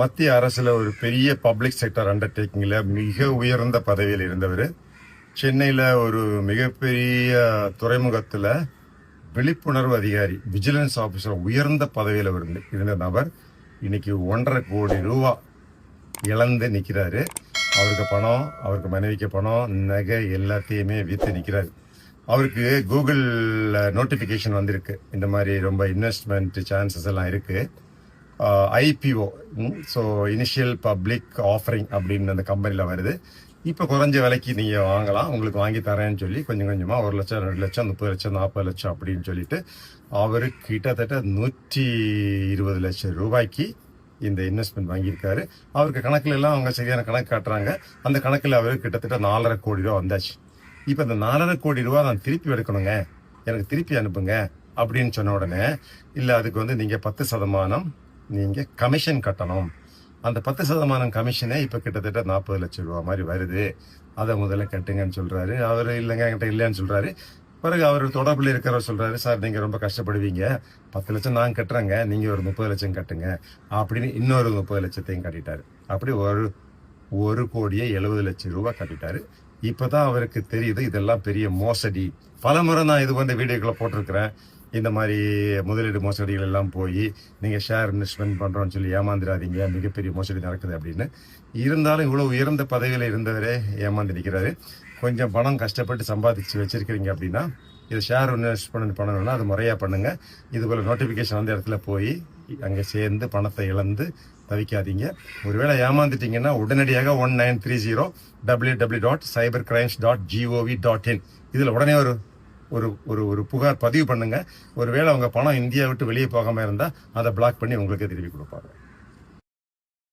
மத்திய அரசில் ஒரு பெரிய பப்ளிக் செக்டர் அண்டர்டேக்கிங்கில் மிக உயர்ந்த பதவியில் இருந்தவர். சென்னையில் ஒரு மிகப்பெரிய துறைமுகத்தில் விழிப்புணர்வு அதிகாரி விஜிலன்ஸ் ஆஃபீஸர் உயர்ந்த பதவியில் இருந்து இருந்த நபர் இன்னைக்கு ஒன்றரை கோடி ரூபா இழந்து நிற்கிறாரு அவருக்கு பணம் அவருக்கு மனைவிக்கு பணம் நகை எல்லாத்தையுமே விற்று நிற்கிறாரு அவருக்கு கூகுளில் நோட்டிஃபிகேஷன் வந்திருக்கு. இந்த மாதிரி ரொம்ப இன்வெஸ்ட்மெண்ட் சான்சஸ் எல்லாம் இருக்குது IPO so initial public offering அப்படின்னு அந்த கம்பெனியில் வருது. இப்போ குறைஞ்ச விலைக்கு நீங்கள் வாங்கலாம் உங்களுக்கு வாங்கி தரேன்னு சொல்லி கொஞ்சம் கொஞ்சமாக ஒரு லட்சம் ரெண்டு லட்சம் முப்பது லட்சம் நாற்பது லட்சம் அப்படின்னு சொல்லிட்டு அவர் கிட்டத்தட்ட நூற்றி இருபது லட்சம் ரூபாய்க்கு இந்த இன்வெஸ்ட்மெண்ட் வாங்கியிருக்காரு. அவருக்கு கணக்கில் எல்லாம் அவங்க சரியான கணக்கு காட்டுறாங்க. அந்த கணக்கில் அவர் கிட்டத்தட்ட நாலரை கோடி ரூபா வந்தாச்சு. இப்போ இந்த நாலரை கோடி ரூபா நான் திருப்பி எடுக்கணுங்க. எனக்கு திருப்பி அனுப்புங்க அப்படின்னு சொன்ன உடனே இல்லை அதுக்கு வந்து நீங்கள் பத்து சதமானம் நீங்கள் கமிஷன் கட்டணும். அந்த பத்து சதமானம் கமிஷனே இப்போ கிட்டத்தட்ட நாற்பது லட்சம் ரூபா மாதிரி வருது. அதை முதல்ல கட்டுங்கன்னு சொல்றாரு. அவர் இல்லைங்க என்கிட்ட இல்லைன்னு சொல்றாரு. பிறகு அவர் தொடர்பில் இருக்கிறவர் சொல்றாரு சார் நீங்க ரொம்ப கஷ்டப்படுவீங்க. பத்து லட்சம் நான் கட்டுறேங்க. நீங்க ஒரு முப்பது லட்சம் கட்டுங்க. அப்படின்னு இன்னொரு முப்பது லட்சத்தையும் கட்டிட்டாரு. அப்படி ஒரு ஒரு கோடியே எழுபது லட்சம் ரூபா கட்டிட்டாரு. இப்பதான் அவருக்கு தெரியுது இதெல்லாம் பெரிய மோசடி. பல முறை நான் இது வந்து வீடியோக்களை போட்டிருக்கிறேன். இந்த மாதிரி முதலீடு மோசடிகள் எல்லாம் போய் நீங்கள் ஷேர் இன்வெஸ்ட்மெண்ட் பண்றோம்னு சொல்லி ஏமாந்துடாதீங்க மிகப்பெரிய மோசடி நடக்குது அப்படின்னு. இருந்தாலும் இவ்வளோ உயர்ந்த பதவியில் இருந்தவரே ஏமாந்து நிற்கிறாரு கொஞ்சம் பணம் கஷ்டப்பட்டு சம்பாதிச்சு வச்சுருக்கிறீங்க அப்படின்னா இது ஷேர் இன்வெஸ்ட்மெண்ட் பண்ணணும்னா அது முறையாக பண்ணுங்கள் இது நோட்டிஃபிகேஷன் வந்த இடத்துல போய் அங்கே சேர்ந்து பணத்தை இழந்து தவிக்காதீங்க. ஒருவேளை ஏமாந்துட்டீங்கன்னா உடனடியாக one nine three zero W W dot cyber crimes dot G O V dot in இதில் உடனே ஒரு ஒரு ஒரு ஒரு புகார் பதிவு பண்ணுங்க. ஒருவேளை அவங்க பணம் இந்தியா விட்டு வெளியே போகாமல் இருந்தால் அதை பிளாக் பண்ணி உங்களுக்கு திருப்பி கொடுப்பாங்க.